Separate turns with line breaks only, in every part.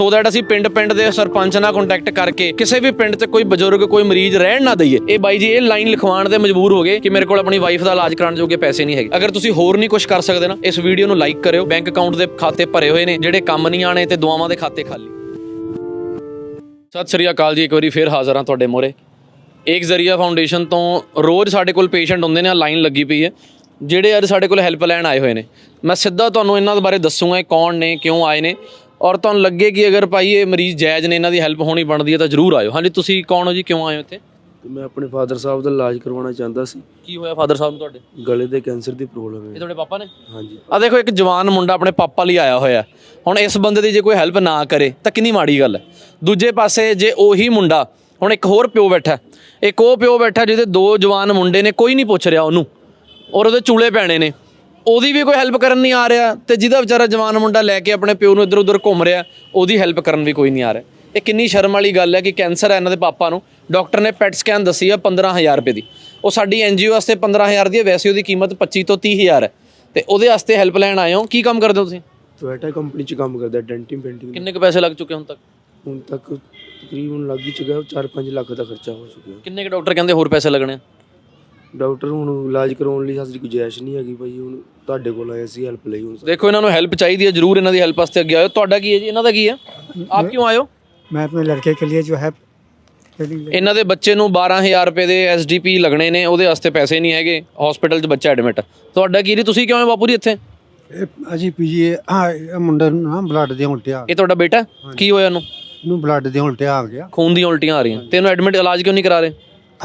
So that ਅਸੀਂ ਪਿੰਡ ਪਿੰਡ ਦੇ ਸਰਪੰਚ ਨਾਲ ਕੰਟੈਕਟ ਕਰਕੇ ਕਿਸੇ ਵੀ ਪਿੰਡ 'ਚ ਕੋਈ ਬਜ਼ੁਰਗ, ਕੋਈ ਮਰੀਜ਼ ਰਹਿਣ ਨਾ ਦਈਏ। ਇਹ ਬਾਈ ਜੀ, ਇਹ ਲਾਈਨ ਲਿਖਵਾਉਣ ਦੇ ਮਜਬੂਰ ਹੋ ਗਏ ਕਿ ਮੇਰੇ ਕੋਲ ਆਪਣੀ ਵਾਈਫ ਦਾ ਇਲਾਜ ਕਰਾਉਣ ਜੋਗੇ ਪੈਸੇ ਨਹੀਂ ਹੈਗੇ। ਅਗਰ ਤੁਸੀਂ ਹੋਰ ਨਹੀਂ ਕੁਝ ਕਰ ਸਕਦੇ ਨਾ, ਇਸ ਵੀਡੀਓ ਨੂੰ ਲਾਈਕ ਕਰਿਓ। ਬੈਂਕ ਅਕਾਊਂਟ ਦੇ ਖਾਤੇ ਭਰੇ ਹੋਏ ਨੇ, ਜਿਹੜੇ ਕੰਮ ਨਹੀਂ ਆਣੇ ਤੇ ਦੁਆਵਾਂ ਦੇ ਖਾਤੇ ਖਾਲੀ। ਸਤਿ ਸ੍ਰੀ ਅਕਾਲ ਜੀ, ਇੱਕ ਵਾਰੀ ਫੇਰ ਹਾਜ਼ਰ ਹਾਂ ਤੁਹਾਡੇ ਮੋਰੇ ਏਕ ਜ਼ਰੀਆ ਫਾਊਂਡੇਸ਼ਨ ਤੋਂ ਰੋਜ਼ ਸਾਡੇ ਕੋਲ ਪੇਸ਼ੈਂਟ ਹੁੰਦੇ ਨੇ ਲਾਈਨ ਲੱਗੀ ਪਈ ਹੈ। ਜਿਹੜੇ ਅੱਜ ਸਾਡੇ ਕੋਲ ਹੈਲਪ ਲੈਣ ਆਏ ਹੋਏ ਨੇ। ਮੈਂ ਸਿੱਧਾ ਤੁਹਾਨੂੰ ਇਹਨਾਂ ਦੇ ਬਾਰੇ ਦੱਸੂਗਾ ਇਹ ਕੌਣ ਨੇ, ਕਿਉਂ ਆਏ ਨੇ। ਔਰ ਤੁਹਾਨੂੰ ਲੱਗੇ ਕਿ ਅਗਰ ਭਾਈ ਇਹ ਮਰੀਜ਼ ਜਾਇਜ਼ ਨੇ ਇਹਨਾਂ ਦੀ ਹੈਲਪ ਹੋਣੀ ਬਣਦੀ ਹੈ ਤਾਂ ਜ਼ਰੂਰ ਆਇਓ। ਹਾਂਜੀ ਤੁਸੀਂ ਕੌਣ ਹੋ ਜੀ? ਕਿਉਂ ਆਏ ਹੋ ਇੱਥੇ?
ਤੇ ਮੈਂ ਆਪਣੇ ਫਾਦਰ ਸਾਹਿਬ ਦਾ ਇਲਾਜ ਕਰਵਾਉਣਾ ਚਾਹੁੰਦਾ ਸੀ।
ਕੀ ਹੋਇਆ ਫਾਦਰ ਸਾਹਿਬ ਨੂੰ ਤੁਹਾਡੇ?
ਗਲੇ ਦੇ ਕੈਂਸਰ ਦੀ ਪ੍ਰੋਬਲਮ
ਇਹ
ਹੈ
ਤੁਹਾਡੇ ਪਾਪਾ ਨੇ?
ਹਾਂਜੀ।
ਆ ਦੇਖੋ ਇੱਕ ਜਵਾਨ ਮੁੰਡਾ ਆਪਣੇ ਪਾਪਾ ਲਈ ਆਇਆ ਹੋਇਆ। ਹੁਣ ਇਸ ਬੰਦੇ ਦੀ ਜੇ ਕੋਈ ਹੈਲਪ ਨਾ ਕਰੇ ਤਾਂ ਕਿੰਨੀ ਮਾੜੀ ਗੱਲ ਹੈ। ਦੂਜੇ ਪਾਸੇ ਜੇ ਉਹੀ ਮੁੰਡਾ ਹੁਣ ਇੱਕ ਹੋਰ ਪਿਓ ਬੈਠਾ ਇੱਕ ਉਹ ਪਿਓ ਬੈਠਾ ਜਿਹਦੇ ਦੋ ਜਵਾਨ ਮੁੰਡੇ ਨੇ ਕੋਈ ਨਹੀਂ ਪੁੱਛ ਰਿਹਾ ਉਹਨੂੰ। ਔਰ ਉਹਦੇ ਚੂਲੇ ਪੈਣੇ ਨੇ। ਉਹਦੀ ਵੀ ਕੋਈ ਹੈਲਪ ਕਰਨ ਨਹੀਂ ਆ ਰਿਹਾ ਤੇ ਜਿਹਦਾ ਵਿਚਾਰਾ ਜਵਾਨ ਮੁੰਡਾ ਲੈ ਕੇ ਆਪਣੇ ਪਿਓ ਨੂੰ ਇੱਧਰ ਉੱਧਰ ਘੁੰਮ ਰਿਹਾ ਉਹਦੀ ਹੈਲਪ ਕਰਨ ਵੀ ਕੋਈ ਨਹੀਂ ਆ ਰਿਹਾ। ਇਹ ਕਿੰਨੀ ਸ਼ਰਮ ਵਾਲੀ ਗੱਲ ਹੈ ਕਿ ਕੈਂਸਰ ਹੈ ਇਹਨਾਂ ਦੇ ਪਾਪਾ ਨੂੰ। ਡਾਕਟਰ ਨੇ ਪੈਟ ਸਕੈਨ ਦੱਸੀ ਆ 15000 ਰੁਪਏ ਦੀ। ਉਹ ਸਾਡੀ ਐਨਜੀਓ ਵਾਸਤੇ 15000 ਦੀ ਹੈ ਵੈਸੇ ਉਹਦੀ ਕੀਮਤ 25 ਤੋਂ 30000 ਹੈ। ਤੇ ਉਹਦੇ ਵਾਸਤੇ ਹੈਲਪ ਲੈਣ ਆਏ ਹੋ ਕੀ ਕੰਮ ਕਰਦੇ ਹੋ ਤੁਸੀਂ?
ਟੋਇਟਾ ਕੰਪਨੀ ਚ ਕੰਮ ਕਰਦਾ ਡੈਂਟਿੰਗ ਪੇਂਟਿੰਗ
ਕਿੰਨੇ ਕੁ ਪੈਸੇ ਲੱਗ ਚੁੱਕੇ ਹੁਣ ਤੱਕ?
ਹੁਣ ਤੱਕ ਤਕਰੀਬਨ ਲੱਗ ਹੀ ਚੁੱਕਾ 4-5 ਲੱਖ ਦਾ ਖਰਚਾ ਹੋ ਚੁੱਕਿਆ।
ਕਿੰਨੇ ਕੁ ਡਾਕਟਰ ਕਹਿੰਦੇ ਹੋਰ ਪੈਸੇ ਲੱਗਣੇ ਆ?
ਡਾਕਟਰ ਹੁਣ ਇਲਾਜ ਕਰਾਉਣ ਲਈ ਸਾਡੀ ਗੁੰਜਾਇਸ਼ ਨਹੀਂ ਹੈਗੀ ਭਾਈ ਹੁਣ ਤੁਹਾਡੇ ਕੋਲ ਆਏ ਸੀ ਹੈਲਪ ਲਈ ਹੁਣ
ਦੇਖੋ ਇਹਨਾਂ ਨੂੰ ਹੈਲਪ ਚਾਹੀਦੀ ਹੈ ਜਰੂਰ ਇਹਨਾਂ ਦੀ ਹੈਲਪ ਵਾਸਤੇ ਅੱਗੇ ਆਇਓ ਤੁਹਾਡਾ ਕੀ ਹੈ ਜੀ ਇਹਨਾਂ ਦਾ ਕੀ ਹੈ ਆਪ ਕਿਉਂ ਆਇਓ
मैं अपने लड़के के लिए जो है ट्रेनिंग ले-
ਇਹਨਾਂ ਦੇ ਬੱਚੇ ਨੂੰ 12000 ਰੁਪਏ ਦੇ ਐਸਡੀਪੀ ਲੱਗਣੇ ਨੇ ਉਹਦੇ ਵਾਸਤੇ ਪੈਸੇ ਨਹੀਂ ਹੈਗੇ ਹਸਪੀਟਲ 'ਚ ਬੱਚਾ ਐਡਮਿਟ ਤੁਹਾਡਾ ਕੀ ਜੀ ਤੁਸੀਂ ਕਿਉਂ ਆਏ ਬਾਪੂ ਜੀ ਇੱਥੇ
ਇਹ ਅਜੀ ਪੀਜੀ ਹਾਂ ਇਹ ਮੁੰਡੇ ਨੂੰ ਨਾ ਬਲੱਡ ਦੀਆਂ ਉਲਟੀਆਂ
ਇਹ ਤੁਹਾਡਾ ਬੇਟਾ ਕੀ ਹੋਇਆ ਇਹਨੂੰ
ਇਹਨੂੰ ਬਲੱਡ ਦੀਆਂ ਉਲਟੀਆਂ ਆ ਗਿਆ
ਖੂਨ ਦੀਆਂ ਉਲਟੀਆਂ ਆ ਰਹੀਆਂ ਤੇ ਇਹਨੂੰ ਐਡਮਿਟ ਇਲਾਜ ਕਿਉਂ ਨਹੀਂ ਕਰਾ ਰਹੇ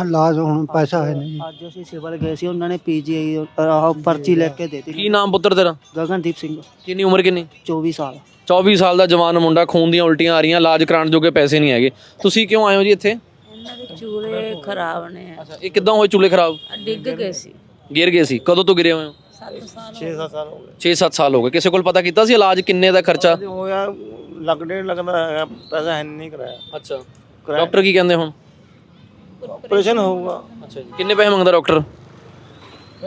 ਇਲਾਜ ਹੁਣ ਪੈਸਾ ਹੈ ਨਹੀਂ।
ਅੱਜ ਅਸੀਂ ਸਿਵਲ ਗਏ ਸੀ ਉਹਨਾਂ ਨੇ ਪੀਜੀਆਈ ਆਹ ਪਰਚੀ ਲੈ ਕੇ ਦੇ ਦਿੱਤੀ।
ਕੀ ਨਾਮ ਪੁੱਤਰ ਤੇਰਾ?
ਗਗਨਦੀਪ ਸਿੰਘ।
ਕਿੰਨੀ ਉਮਰ ਕਿੰਨੀ?
24 ਸਾਲ।
24 ਸਾਲ ਦਾ ਜਵਾਨ ਮੁੰਡਾ ਖੂਨ ਦੀਆਂ ਉਲਟੀਆਂ ਆ ਰਹੀਆਂ ਇਲਾਜ ਕਰਾਉਣ ਜੋਗੇ ਪੈਸੇ ਨਹੀਂ ਹੈਗੇ। ਤੁਸੀਂ ਕਿਉਂ ਆਏ ਹੋ ਜੀ ਇੱਥੇ?
ਇਹਨਾਂ ਦੇ ਚੂਲੇ ਖਰਾਬ ਨੇ।
ਅੱਛਾ ਇਹ ਕਿੱਦਾਂ ਹੋਏ ਚੂਲੇ ਖਰਾਬ?
ਡਿੱਗ ਗਏ ਸੀ।
ਗਿਰ ਗਏ ਸੀ। ਕਦੋਂ ਤੋਂ ਗਿਰੇ ਹੋਏ ਹੋ?
7 ਸਾਲ
6-7 ਸਾਲ ਹੋ ਗਏ। ਕਿਸੇ ਕੋਲ ਪਤਾ ਕੀਤਾ ਸੀ ਇਲਾਜ ਕਿੰਨੇ ਦਾ ਖਰਚਾ?
ਹੋਇਆ ਲੱਗ ਡੇਢ ਲੱਗਦਾ ਹੈਗਾ ਪੈਸਾ ਹੈ ਨਹੀਂ ਕਰਾਇਆ।
ਅੱਛਾ। ਡਾਕਟਰ ਕੀ ਕਹਿੰਦੇ ਹੁਣ?
ਆਪਰੇਸ਼ਨ ਹੋਊਗਾ।
ਅੱਛਾ ਜੀ। ਕਿੰਨੇ ਪੈਸੇ ਮੰਗਦਾ ਡਾਕਟਰ?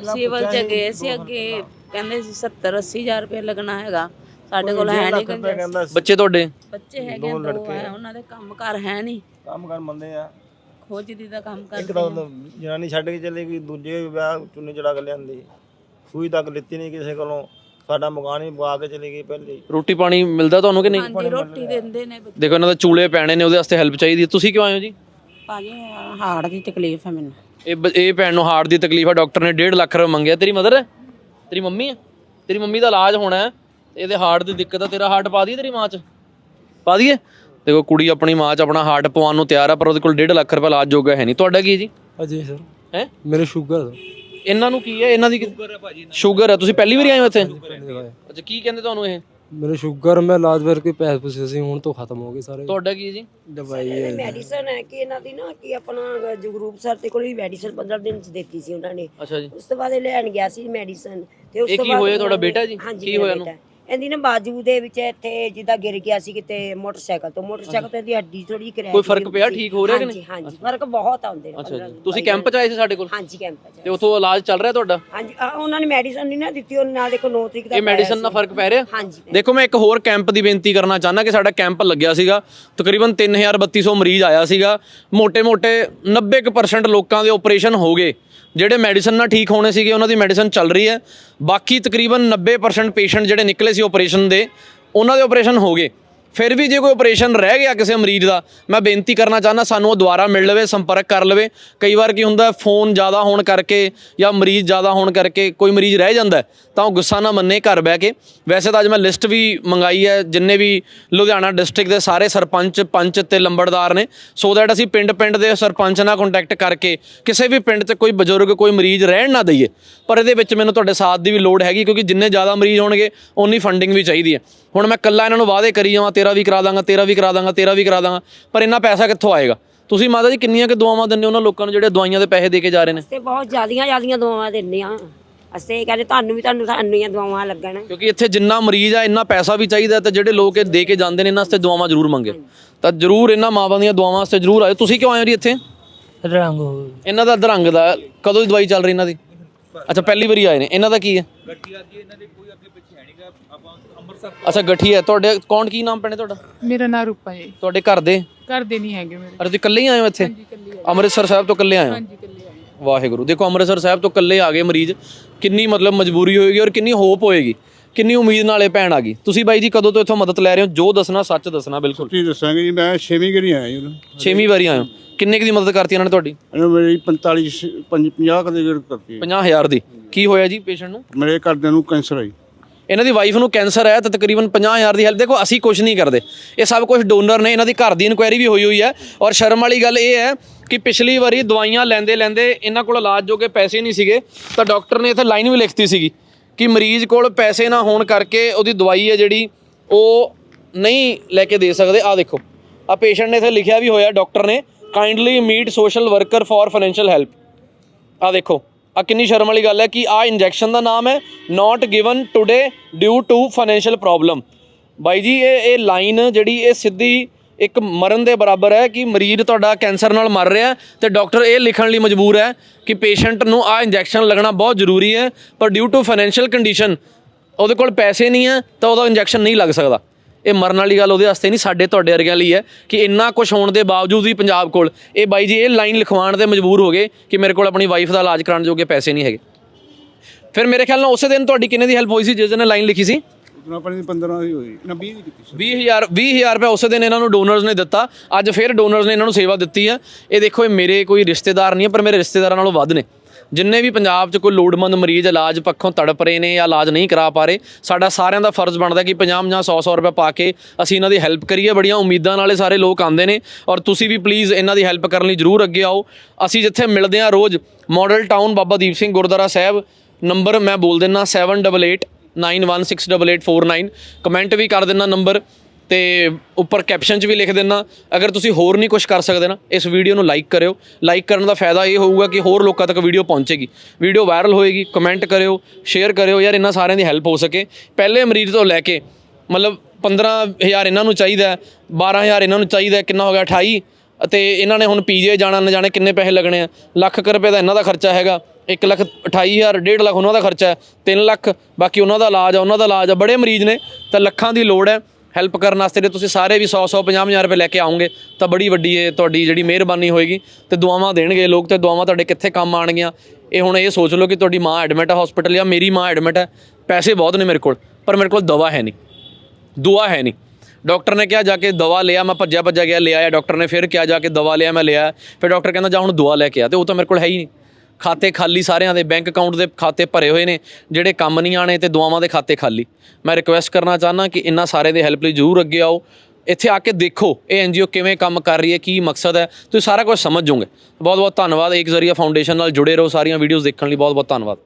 ਸਿਵਲ ਚ ਗਏ ਸੀ ਅੱਗੇ ਕਹਿੰਦੇ ਸੀ 70 80000 ਰੁਪਏ ਲੱਗਣਾ ਹੈਗਾ। ਸਾਡੇ ਕੋਲ ਹੈ ਨਹੀਂ
ਕਹਿੰਦਾ।
ਬੱਚੇ ਤੁਹਾਡੇ?
ਬੱਚੇ ਹੈਗੇ ਦੋ ਹੈ ਉਹਨਾਂ ਦੇ ਕੰਮ ਕਾਰ ਹੈ ਨਹੀਂ
ਕੰਮ ਕਰ ਮੰਦੇ ਆ।
ਖੋਜਦੀ ਦਾ ਕੰਮ
ਇੱਕ
ਕਰਦੇ
ਤਾਂ ਜਨਾਨੀ ਛੱਡ ਕੇ ਚਲੇ ਗਈ ਦੂਜੇ ਵਿਆਹ ਚੁੰਨੀ ਚੜਾ ਕੇ ਲਿਆਂਦੀ। ਸੂਈ ਤੱਕ ਲਿੱਤੀ ਨਹੀਂ ਕਿਸੇ ਕੋਲੋਂ। ਸਾਡਾ ਮਕਾਨ ਹੀ ਪਵਾ ਕੇ ਚਲੀ ਗਈ ਪਹਿਲੇ।
ਰੋਟੀ ਪਾਣੀ ਮਿਲਦਾ ਤੁਹਾਨੂੰ ਕਿ ਨਹੀਂ?
ਹਾਂਜੀ ਰੋਟੀ ਦਿੰਦੇ ਨੇ।
ਦੇਖੋ ਇਹਨਾਂ ਦਾ ਚੂਲੇ ਪੈਣੇ ਨੇ ਉਹਦੇ ਵਾਸਤੇ ਹੈਲਪ ਚਾਹੀਦੀ ਤੁਸੀਂ ਕਿਉਂ ਆਏ ਹੋ ਜੀ?
ਭਾਜੀ ਹਾਰਟ ਦੀ ਤਕਲੀਫ ਹੈ ਮੈਨੂੰ।
ਇਹ ਬ- ਇਹ ਭੈਣ ਨੂੰ ਹਾਰਟ ਦੀ ਤਕਲੀਫ ਹੈ ਡਾਕਟਰ ਨੇ 1.5 ਲੱਖ ਰੁਪਏ ਮੰਗਿਆ। ਤੇਰੀ ਮਦਰ? ਹੈ ਤੇਰੀ ਮੰਮੀ ਹੈ ਤੇਰੀ ਮੰਮੀ ਦਾ ਇਲਾਜ ਹੋਣਾ ਹੈ। ਤੇ ਇਹਦੇ ਹਾਰਟ ਦੀ ਦਿੱਕਤ ਹੈ ਤੇਰਾ ਹਾਰਟ ਪਾ ਦਈਏ ਤੇਰੀ ਮਾਂ ਚ? ਪਾ ਦਈਏ? ਦੇਖੋ ਕੁੜੀ ਆਪਣੀ ਮਾਂ ਚ ਆਪਣਾ ਹਾਰਟ ਪਵਾਉਣ ਨੂੰ ਤਿਆਰ ਹੈ ਪਰ ਉਹਦੇ ਕੋਲ 1.5 ਲੱਖ ਰੁਪਏ ਇਲਾਜ ਜੋਗਾ ਹੈ ਨਹੀਂ। ਤੁਹਾਡਾ ਕੀ ਹੈ ਜੀ?
ਅਜੇ ਸਰ।
ਹੈ?
ਮੇਰੇ ਸ਼ੂਗਰ
ਇਹਨਾਂ ਨੂੰ ਕੀ ਹੈ? ਇਹਨਾਂ ਦੀ ਸ਼ੂਗਰ ਹੈ ਭਾਜੀ ਸ਼ੂਗਰ ਹੈ ਤੁਸੀਂ ਪਹਿਲੀ ਵਾਰੀ ਆਏ ਹੋ ਇੱਥੇ? ਅੱਛਾ ਕੀ ਕਹਿੰਦੇ ਤੁਹਾਨੂੰ ਇਹ?
ਮੇਰੇ ਸ਼ੂਗਰ ਮੈਂ ਇਲਾਜ ਕਰਕੇ ਪੈਸੇ ਪੁੱਛੇ ਸੀ ਹੁਣ ਤੋਂ ਖਤਮ ਹੋ ਗਏ ਸਾਰੇ।
ਤੁਹਾਡਾ ਕੀ ਹੈ ਜੀ?
ਦਵਾਈ ਹੈ।
ਮੈਡੀਸਨ ਹੈ ਕਿ ਇਹਨਾਂ ਦੀ ਨਾ ਕਿ ਆਪਣਾ ਜਗਰੂਪ ਸਰ ਤੇ ਕੋਲ ਵੀ ਮੈਡੀਸਨ 15 ਦਿਨ ਚ ਦਿੱਤੀ ਸੀ ਉਹਨਾਂ ਨੇ।
ਅੱਛਾ ਜੀ।
ਉਸ ਤੋਂ ਬਾਅਦ ਇਹ ਲੈਣ ਗਿਆ ਸੀ ਮੈਡੀਸਨ ਤੇ ਉਸ
ਇਹ
ਤੋਂ
ਕੀ
ਬਾਅਦ
ਹੋਇਆ ਤੁਹਾਡਾ
ਉਹਨਾਂ ਨੇ-
ਬੇਟਾ ਜੀ? ਕੀ ਹੋਇਆ ਇਹਨੂੰ?
ਇਹਦੀ ਨਾ ਬਾਜੂ ਦੇ ਵਿੱਚ ਇੱਥੇ ਜਿੱਦਾਂ ਗਿਰ ਗਿਆ ਸੀ ਕਿਤੇ ਮੋਟਰਸਾਈਕਲ ਤੋਂ। ਮੋਟਰਸਾਈਕਲ ਤੇ ਇਹਦੀ ਹੱਡੀ ਥੋੜੀ ਕਰੈਕ
ਕੋਈ ਫ਼ਰਕ ਪਿਆ? ਠੀਕ ਹੋ ਰਿਹਾ ਕਿ ਨਹੀਂ?
ਹਾਂਜੀ ਹਾਂਜੀ ਫ਼ਰਕ ਬਹੁਤ ਆਉਂਦੇ ਨੇ
ਅੱਛਾ ਜੀ। ਤੁਸੀਂ ਕੈਂਪ ਚ ਆਏ ਸੀ ਸਾਡੇ ਕੋਲ?
ਹਾਂਜੀ ਕੈਂਪ ਚ
ਤੇ ਉੱਥੋਂ ਇਲਾਜ ਚੱਲ ਰਿਹਾ ਤੁਹਾਡਾ?
ਹਾਂਜੀ ਉਹਨਾਂ ਨੇ ਮੈਡੀਸਨ ਨਹੀਂ ਨਾ ਦਿੱਤੀ ਉਹਨਾਂ ਨਾਲ ਦੇਖੋ 9 ਤਰੀਕ ਦਾ
ਇਹ ਮੈਡੀਸਨ ਨਾਲ ਫ਼ਰਕ ਪੈ ਰਿਹਾ?
ਹਾਂਜੀ
ਦੇਖੋ ਮੈਂ ਇੱਕ ਹੋਰ ਕੈਂਪ ਦੀ ਬੇਨਤੀ ਕਰਨਾ ਚਾਹੁੰਦਾ ਕਿ ਸਾਡਾ ਕੈਂਪ ਲੱਗਿਆ ਸੀਗਾ। ਤਕਰੀਬਨ 3200 ਮਰੀਜ਼ ਆਇਆ ਸੀਗਾ। ਮੋٹے-ਮੋٹے 90% ਲੋਕਾਂ ਦੇ ਆਪਰੇਸ਼ਨ ਹੋ ਗਏ। ਜਿਹੜੇ ਮੈਡੀਸਨ ਨਾਲ ਠੀਕ ਹੋਣੇ ਸੀਗੇ ਉਹਨਾਂ ਦੀ ਮੈਡੀਸਨ ਚੱਲ ਰਹੀ ਹੈ। ਬਾਕੀ ਤਕਰੀਬਨ 90% ਪੇਸ਼ੈਂਟ ਜਿਹੜੇ ਨਿਕਲੇ ਆਪਰੇਸ਼ਨ ਦੇ ਉਹਨਾਂ ਦੇ ਆਪਰੇਸ਼ਨ ਹੋ ਗਏ। ਫਿਰ ਵੀ ਜੇ ਕੋਈ ਆਪਰੇਸ਼ਨ ਰਹਿ ਗਿਆ ਕਿਸੇ ਮਰੀਜ਼ ਦਾ, ਮੈਂ ਬੇਨਤੀ ਕਰਨਾ ਚਾਹੁੰਦਾ ਸਾਨੂੰ ਉਹ ਦੁਬਾਰਾ ਮਿਲ ਲਵੇ, ਸੰਪਰਕ ਕਰ ਲਵੇ। ਕਈ ਵਾਰ ਕੀ ਹੁੰਦਾ ਫੋਨ ਜ਼ਿਆਦਾ ਹੋਣ ਕਰਕੇ ਜਾਂ ਮਰੀਜ਼ ਜ਼ਿਆਦਾ ਹੋਣ ਕਰਕੇ ਕੋਈ ਮਰੀਜ਼ ਰਹਿ ਜਾਂਦਾ, ਤਾਂ ਉਹ ਗੁੱਸਾ ਨਾ ਮੰਨੇ ਘਰ ਬਹਿ ਕੇ। ਵੈਸੇ ਤਾਂ ਅੱਜ ਮੈਂ ਲਿਸਟ ਵੀ ਮੰਗਾਈ ਹੈ, ਜਿੰਨੇ ਵੀ ਲੁਧਿਆਣਾ ਡਿਸਟ੍ਰਿਕਟ ਦੇ ਸਾਰੇ ਸਰਪੰਚ, ਪੰਚ ਤੇ ਲੰਬੜਦਾਰ ਨੇ। ਸੋ ਦੈਟ ਅਸੀਂ ਪਿੰਡ ਪਿੰਡ ਦੇ ਸਰਪੰਚ ਨਾਲ ਕੰਟੈਕਟ ਕਰਕੇ ਕਿਸੇ ਵੀ ਪਿੰਡ 'ਚ ਕੋਈ ਬਜ਼ੁਰਗ, ਕੋਈ ਮਰੀਜ਼ ਰਹਿਣ ਨਾ ਦਈਏ। ਪਰ ਇਹਦੇ ਵਿੱਚ ਮੈਨੂੰ ਤੁਹਾਡੇ ਸਾਥ ਦੀ ਵੀ ਲੋੜ ਹੈਗੀ, ਕਿਉਂਕਿ ਜਿੰਨੇ ਜ਼ਿਆਦਾ ਮਰੀਜ਼ ਹੋਣਗੇ, ਓਨੀ ਫੰਡਿੰਗ ਵੀ ਚਾਹੀਦੀ ਹੈ। ਹੁਣ ਮੈਂ ਕੱਲਾ ਇਹਨਾਂ ਨੂੰ ਵਾਅਦੇ ਕਰੀ ਜਾਵਾਂ ਤੇਰਾ ਵੀ ਕਰਾ ਦਾਂਗਾ ਤੇਰਾ ਵੀ ਕਰਾ ਦਾਂਗਾ ਤੇਰਾ ਵੀ ਕਰਾ ਦਾਂਗਾ ਪਰ ਇੰਨਾ ਪੈਸਾ ਕਿੱਥੋਂ ਆਏਗਾ? ਤੁਸੀਂ ਮਾਤਾ ਜੀ ਕਿੰਨੀਆਂ ਕਿ ਦੁਆਵਾਂ ਦਿੰਦੇ ਹੋ ਉਹਨਾਂ ਲੋਕਾਂ ਨੂੰ ਜਿਹੜੇ ਦਵਾਈਆਂ ਦੇ ਪੈਸੇ ਦੇ ਕੇ ਜਾ ਰਹੇ ਨੇ?
ਤੇ ਬਹੁਤ ਜ਼ਿਆਦੀਆਂ ਜ਼ਿਆਦੀਆਂ ਦੁਆਵਾਂ ਦਿੰਦੇ ਆ ਅਸੀਂ ਇਹ ਕਹਿੰਦੇ ਤੁਹਾਨੂੰ ਵੀ ਤੁਹਾਨੂੰ ਸਾਨੂੰ ਹੀ ਦੁਆਵਾਂ ਲੱਗਣ।
ਕਿਉਂਕਿ ਇੱਥੇ ਜਿੰਨਾ ਮਰੀਜ਼ ਆ ਇੰਨਾ ਪੈਸਾ ਵੀ ਚਾਹੀਦਾ ਤੇ ਜਿਹੜੇ ਲੋਕ ਇਹ ਦੇ ਕੇ ਜਾਂਦੇ ਨੇ ਇਹਨਾਂ ਵਾਸਤੇ ਦੁਆਵਾਂ ਜ਼ਰੂਰ ਮੰਗੇ। ਤਾਂ ਜ਼ਰੂਰ ਇਹਨਾਂ ਮਾਵਾਂ ਦੀਆਂ ਦੁਆਵਾਂ ਵਾਸਤੇ ਜ਼ਰੂਰ ਆਇਓ। ਤੁਸੀਂ ਕਿਉਂ ਆਏ ਹੋ ਜੀ ਇੱਥੇ?
ਰੰਗ
ਇਹਨਾਂ ਦਾ ਅਧਰੰਗ ਦਾ ਕਦੋਂ ਦੀ ਦਵਾਈ ਚੱਲ ਰਹੀ ਇਹਨਾਂ ਦੀ? ਅੱਛਾ ਪਹਿਲੀ ਵਾਰੀ ਆਏ ਨੇ। ਇਹਨਾਂ ਦਾ ਕੀ ਹੈ? ਅੱਛਾ ਗਠੀਆ ਤੁਹਾਡੇ ਕੌਣ ਕੀ ਨਾਮ ਪੈਣੇ ਤੁਹਾਡਾ?
ਮੇਰਾ ਨਾਂ ਰੂਪਾ ਜੀ।
ਤੁਹਾਡੇ ਘਰ ਦੇ?
ਘਰ ਦੇ ਨਹੀਂ ਹੈਗੇ ਮੇਰੇ।
ਅਰੇ ਤੁਸੀਂ ਇਕੱਲੇ ਹੀ ਆਏ ਹੋ ਇੱਥੇ?
ਹਾਂਜੀ ਇਕੱਲੀ ਆਈ
ਅੰਮ੍ਰਿਤਸਰ ਸਾਹਿਬ ਤੋਂ ਇਕੱਲੇ ਆਏ ਹੋ?
ਹਾਂਜੀ ਇਕੱਲੀ ਹਾਂ।
ਵਾਹਿਗੁਰੂ। ਦੇਖੋ ਅੰਮ੍ਰਿਤਸਰ ਸਾਹਿਬ ਤੋਂ ਇਕੱਲੇ ਆ ਗਏ ਮਰੀਜ਼। ਕਿੰਨੀ ਮਤਲਬ ਮਜਬੂਰੀ ਹੋਏਗੀ ਔਰ ਕਿੰਨੀ ਹੋਪ ਹੋਏਗੀ। ਕਿੰਨੀ ਉਮੀਦ ਨਾਲ ਇਹ ਭੈਣ ਆ ਗਈ। ਤੁਸੀਂ ਬਾਈ ਜੀ ਕਦੋਂ ਤੋਂ ਇੱਥੋਂ ਮਦਦ ਲੈ ਰਹੇ ਹੋ? ਜੋ ਦੱਸਣਾ ਸੱਚ ਦੱਸਣਾ ਬਿਲਕੁਲ।
ਸੱਚੀ ਦੱਸਾਂਗੇ ਜੀ ਮੈਂ ਛੇਵੀਂ ਗਰੀ ਆਇਆ ਜੀ ਉਦੋਂ
ਛੇਵੀਂ ਵਾਰੀ ਆਏ ਹੋ। ਕਿੰਨੇ ਕੁ ਦੀ ਮਦਦ ਕਰਤੀ ਇਹਨਾਂ ਨੇ ਤੁਹਾਡੀ?
ਇਹਨੇ ਮੇਰੀ 45 50 ਕਦੇ ਕਰਤੀ ਹੈ।
50000 ਦੀ। ਕੀ ਹੋਇਆ ਜੀ ਪੇਸ਼ੈਂਟ ਨੂੰ?
ਮੇਰੇ ਘਰਦਿਆਂ ਨੂੰ ਕੈਂਸਰ ਆਈ।
ਇਹਨਾਂ ਦੀ ਵਾਈਫ ਨੂੰ ਕੈਂਸਰ ਹੈ ਤਾਂ ਤਕਰੀਬਨ 50000 ਦੀ ਹੈਲਪ ਦੇਖੋ, ਅਸੀਂ ਕੁਝ ਨਹੀਂ ਕਰਦੇ। ਇਹ ਸਭ ਕੁਝ ਡੋਨਰ ਨੇ, ਇਹਨਾਂ ਦੀ ਘਰ ਦੀ ਇਨਕੁਆਇਰੀ ਵੀ ਹੋਈ ਹੋਈ ਹੈ। ਔਰ ਸ਼ਰਮ ਵਾਲੀ ਗੱਲ ਇਹ ਹੈ ਕਿ ਪਿਛਲੀ ਵਾਰੀ ਦਵਾਈਆਂ ਲੈਂਦੇ ਲੈਂਦੇ ਇਹਨਾਂ ਕੋਲ ਇਲਾਜ ਜੋਗੇ ਪੈਸੇ ਨਹੀਂ ਸੀਗੇ, ਤਾਂ ਡਾਕਟਰ ਨੇ ਇੱਥੇ ਲਾਈਨ ਵੀ ਲਿਖਤੀ ਸੀਗੀ ਕਿ ਮਰੀਜ਼ ਕੋਲ ਪੈਸੇ ਨਾ ਹੋਣ ਕਰਕੇ ਉਹਦੀ ਦਵਾਈ ਹੈ ਜਿਹੜੀ, ਉਹ ਨਹੀਂ ਲੈ ਕੇ ਦੇ ਸਕਦੇ। ਆ ਦੇਖੋ ਆ ਪੇਸ਼ੈਂਟ ਨੇ ਇੱਥੇ ਲਿਖਿਆ ਵੀ ਹੋਇਆ ਡਾਕਟਰ ਨੇ kindly meet social worker for financial help ਆ ਦੇਖੋ ਆ ਕਿੰਨੀ ਸ਼ਰਮ ਵਾਲੀ ਗੱਲ ਹੈ ਕਿ ਆ ਇੰਜੈਕਸ਼ਨ ਦਾ ਨਾਮ ਹੈ not given today due to financial problem ਬਾਈ ਜੀ, ਇਹ ਇਹ ਲਾਈਨ ਜਿਹੜੀ, ਇਹ ਸਿੱਧੀ ਇੱਕ ਮਰਨ ਦੇ ਬਰਾਬਰ ਹੈ ਕਿ ਮਰੀਜ਼ ਤੁਹਾਡਾ ਕੈਂਸਰ ਨਾਲ ਮਰ ਰਿਹਾ ਹੈ ਤੇ ਡਾਕਟਰ ਇਹ ਲਿਖਣ ਲਈ ਮਜਬੂਰ ਹੈ ਕਿ ਪੇਸ਼ੈਂਟ ਨੂੰ ਆ ਇੰਜੈਕਸ਼ਨ ਲੱਗਣਾ ਬਹੁਤ ਜ਼ਰੂਰੀ ਹੈ, ਪਰ ਡਿਊ ਟੂ ਫਾਈਨੈਂਸ਼ੀਅਲ ਕੰਡੀਸ਼ਨ ਉਹਦੇ ਕੋਲ ਪੈਸੇ ਨਹੀਂ ਹੈ ਤਾਂ ਉਹਦਾ ਇੰਜੈਕਸ਼ਨ ਨਹੀਂ ਲੱਗ ਸਕਦਾ। ਇਹ ਮਰਨ ਵਾਲੀ ਗੱਲ ਉਹਦੇ ਵਾਸਤੇ ਨਹੀਂ ਸਾਡੇ ਤੁਹਾਡੇ ਵਰਗਿਆਂ ਲਈ ਹੈ ਕਿ ਇੰਨਾ ਕੁਝ ਹੋਣ ਦੇ ਬਾਵਜੂਦ ਵੀ ਪੰਜਾਬ ਕੋਲ ਇਹ ਬਾਈ ਜੀ ਇਹ ਲਾਈਨ ਲਿਖਵਾਉਣ ਤੇ ਮਜਬੂਰ ਹੋ ਗਏ ਕਿ ਮੇਰੇ ਕੋਲ ਆਪਣੀ ਵਾਈਫ ਦਾ ਇਲਾਜ ਕਰਾਉਣ ਜੋਗੇ ਪੈਸੇ ਨਹੀਂ ਹੈਗੇ। ਫਿਰ ਮੇਰੇ ਖਿਆਲ ਨਾਲ ਉਸੇ ਦਿਨ ਤੁਹਾਡੀ ਕਿੰਨੇ ਦੀ ਹੈਲਪ ਹੋਈ ਸੀ ਜਿਸ ਦਿਨ ਲਾਈਨ ਲਿਖੀ ਸੀ?
ਆਪਣੀ 15 ਦੀ ਹੋਈ ਨਾ 20 ਦੀ ਕੀਤੀ ਸੀ।
20000 20000 ਰੁਪਏ ਉਸੇ ਦਿਨ ਇਹਨਾਂ ਨੂੰ ਡੋਨਰਸ ਨੇ ਦਿੱਤਾ। ਅੱਜ ਫਿਰ ਡੋਨਰਸ ਨੇ ਇਹਨਾਂ ਨੂੰ ਸੇਵਾ ਦਿੱਤੀ ਹੈ। ਇਹ ਦੇਖੋ ਇਹ ਮੇਰੇ ਕੋਈ ਰਿਸ਼ਤੇਦਾਰ ਨਹੀਂ ਹੈ ਪਰ ਮੇਰੇ ਰਿਸ਼ਤੇਦਾਰਾਂ ਨਾਲੋਂ ਵੱਧ ਨੇ। ਜਿੰਨੇ ਵੀ ਪੰਜਾਬ 'ਚ ਕੋਈ ਲੋੜਵੰਦ ਮਰੀਜ਼ ਇਲਾਜ ਪੱਖੋਂ ਤੜਪ ਰਹੇ ਨੇ ਜਾਂ ਇਲਾਜ ਨਹੀਂ ਕਰਾ ਪਾ ਰਹੇ, ਸਾਡਾ ਸਾਰਿਆਂ ਦਾ ਫਰਜ਼ ਬਣਦਾ ਕਿ 50 50 100 100 ਰੁਪਏ ਪਾ ਕੇ ਅਸੀਂ ਇਹਨਾਂ ਦੀ ਹੈਲਪ ਕਰੀਏ। ਬੜੀਆਂ ਉਮੀਦਾਂ ਨਾਲੇ ਸਾਰੇ ਲੋਕ ਆਉਂਦੇ ਨੇ ਔਰ ਤੁਸੀਂ ਵੀ ਪਲੀਜ਼ ਇਹਨਾਂ ਦੀ ਹੈਲਪ ਕਰਨ ਲਈ ਜਰੂਰ ਅੱਗੇ ਆਓ। ਅਸੀਂ ਜਿੱਥੇ ਮਿਲਦੇ ਹਾਂ ਰੋਜ਼ model town Baba Deep Singh Gurdwara Sahib number ਮੈਂ ਬੋਲ ਦਿੰਨਾ 788 916849 ਕਮੈਂਟ ਵੀ ਕਰ ਦੇਣਾ ਨੰਬਰ ਤੇ ਉੱਪਰ ਕੈਪਸ਼ਨ 'ਚ ਵੀ ਲਿਖ ਦੇਣਾ ਅਗਰ ਤੁਸੀਂ ਹੋਰ ਨਹੀਂ ਕੁਝ ਕਰ ਸਕਦੇ ਨਾ ਇਸ ਵੀਡੀਓ ਨੂੰ ਲਾਈਕ ਕਰਿਓ। ਲਾਈਕ ਕਰਨ ਦਾ ਫਾਇਦਾ ਇਹ ਹੋਊਗਾ ਕਿ ਹੋਰ ਲੋਕਾਂ ਤੱਕ ਵੀਡੀਓ ਪਹੁੰਚੇਗੀ। ਵੀਡੀਓ ਵਾਇਰਲ ਹੋਏਗੀ ਕਮੈਂਟ ਕਰਿਓ ਸ਼ੇਅਰ ਕਰਿਓ ਯਾਰ ਇਹਨਾਂ ਸਾਰਿਆਂ ਦੀ ਹੈਲਪ ਹੋ ਸਕੇ। ਪਹਿਲੇ ਮਰੀਜ਼ ਤੋਂ ਲੈ ਕੇ ਮਤਲਬ 15000 ਇਹਨਾਂ ਨੂੰ ਚਾਹੀਦਾ ਹੈ, 12000 ਇਹਨਾਂ ਨੂੰ ਚਾਹੀਦਾ ਕਿੰਨਾ ਹੋ ਗਿਆ 28 ਅਤੇ ਇਹਨਾਂ ਨੇ ਹੁਣ ਪੀਜੇ ਜਾਣਾ ਨਾ ਜਾਣੇ ਕਿੰਨੇ ਪੈਸੇ ਲੱਗਣੇ ਆ? ਲੱਖ ਕੁ ਰੁਪਏ ਦਾ ਇਹਨਾਂ ਦਾ ਖਰਚਾ ਹੈਗਾ। 1 ਲੱਖ 28000 1.5 ਲੱਖ ਉਹਨਾਂ ਦਾ ਖਰਚਾ ਹੈ। 3 ਲੱਖ ਬਾਕੀ ਉਹਨਾਂ ਦਾ ਇਲਾਜ ਆ ਉਹਨਾਂ ਦਾ ਇਲਾਜ ਆ। ਬੜੇ ਮਰੀਜ਼ ਨੇ ਤਾਂ ਲੱਖਾਂ ਦੀ ਲੋੜ ਹੈ। ਹੈਲਪ ਕਰਨ ਵਾਸਤੇ ਜੇ ਤੁਸੀਂ ਸਾਰੇ ਵੀ 100 100 50 ਹਜ਼ਾਰ ਰੁਪਏ ਲੈ ਕੇ ਆਉਂਗੇ ਤਾਂ ਬੜੀ ਵੱਡੀ ਇਹ ਤੁਹਾਡੀ ਜਿਹੜੀ ਮਿਹਰਬਾਨੀ ਹੋਏਗੀ ਤੇ ਦੁਆਵਾਂ ਦੇਣਗੇ ਲੋਕ ਤੇ ਦੁਆਵਾਂ ਤੁਹਾਡੇ ਕਿੱਥੇ ਕੰਮ ਆਣਗੀਆਂ ਇਹ ਹੁਣ ਇਹ ਸੋਚ ਲਓ ਕਿ ਤੁਹਾਡੀ ਮਾਂ ਐਡਮਿਟ ਹੈ ਹਸਪੀਟਲ ਜਾਂ ਮੇਰੀ ਮਾਂ ਐਡਮਿਟ ਹੈ ਪੈਸੇ ਬਹੁਤ ਨੇ ਮੇਰੇ ਕੋਲ, ਪਰ ਮੇਰੇ ਕੋਲ ਦਵਾ ਹੈ ਨਹੀਂ, ਦੁਆ ਹੈ ਨਹੀਂ। ਡਾਕਟਰ ਨੇ ਕਿਹਾ ਜਾ ਕੇ ਦਵਾ ਲਿਆ, ਮੈਂ ਭੱਜਿਆ ਭੱਜਿਆ ਗਿਆ ਲਿਆ ਆਇਆ ਡਾਕਟਰ ਨੇ ਫਿਰ ਕਿਹਾ ਜਾ ਕੇ ਦਵਾ ਲਿਆ, ਮੈਂ ਲਿਆ ਫਿਰ ਡਾਕਟਰ ਕਹਿੰਦਾ, ਜਾ ਹੁਣ ਦੁਆ ਲੈ ਕੇ ਆ। ਤੇ ਉਹ ਤਾਂ ਮੇਰੇ ਕੋਲ ਹੈ ਹੀ ਨਹੀਂ। ਖਾਤੇ ਖਾਲੀ ਸਾਰਿਆਂ ਦੇ ਬੈਂਕ ਅਕਾਊਂਟ ਦੇ ਖਾਤੇ ਭਰੇ ਹੋਏ ਨੇ, ਜਿਹੜੇ ਕੰਮ ਨਹੀਂ ਆਣੇ ਤੇ ਦੁਆਵਾਂ ਦੇ ਖਾਤੇ ਖਾਲੀ। ਮੈਂ ਰਿਕੁਐਸਟ ਕਰਨਾ ਚਾਹਨਾ ਕਿ ਇਹਨਾਂ ਸਾਰੇ ਦੇ ਹੈਲਪ ਲਈ ਜ਼ਰੂਰ ਅੱਗੇ ਆਓ। ਇੱਥੇ ਆ ਕੇ ਦੇਖੋ, ਇਹ ਐਨਜੀਓ ਕਿਵੇਂ ਕੰਮ ਕਰ ਰਹੀ ਹੈ, ਕੀ ਮਕਸਦ ਹੈ, ਤੁਸੀਂ ਸਾਰਾ ਕੁਝ ਸਮਝ ਜਾਓਗੇ। ਬਹੁਤ ਬਹੁਤ ਧੰਨਵਾਦ, ਇੱਕ ਜ਼ਰੀਆ ਫਾਊਂਡੇਸ਼ਨ ਨਾਲ ਜੁੜੇ ਰਹੋ, ਸਾਰੀਆਂ ਵੀਡੀਓਜ਼ ਦੇਖਣ ਲਈ ਬਹੁਤ ਬਹੁਤ ਧੰਨਵਾਦ।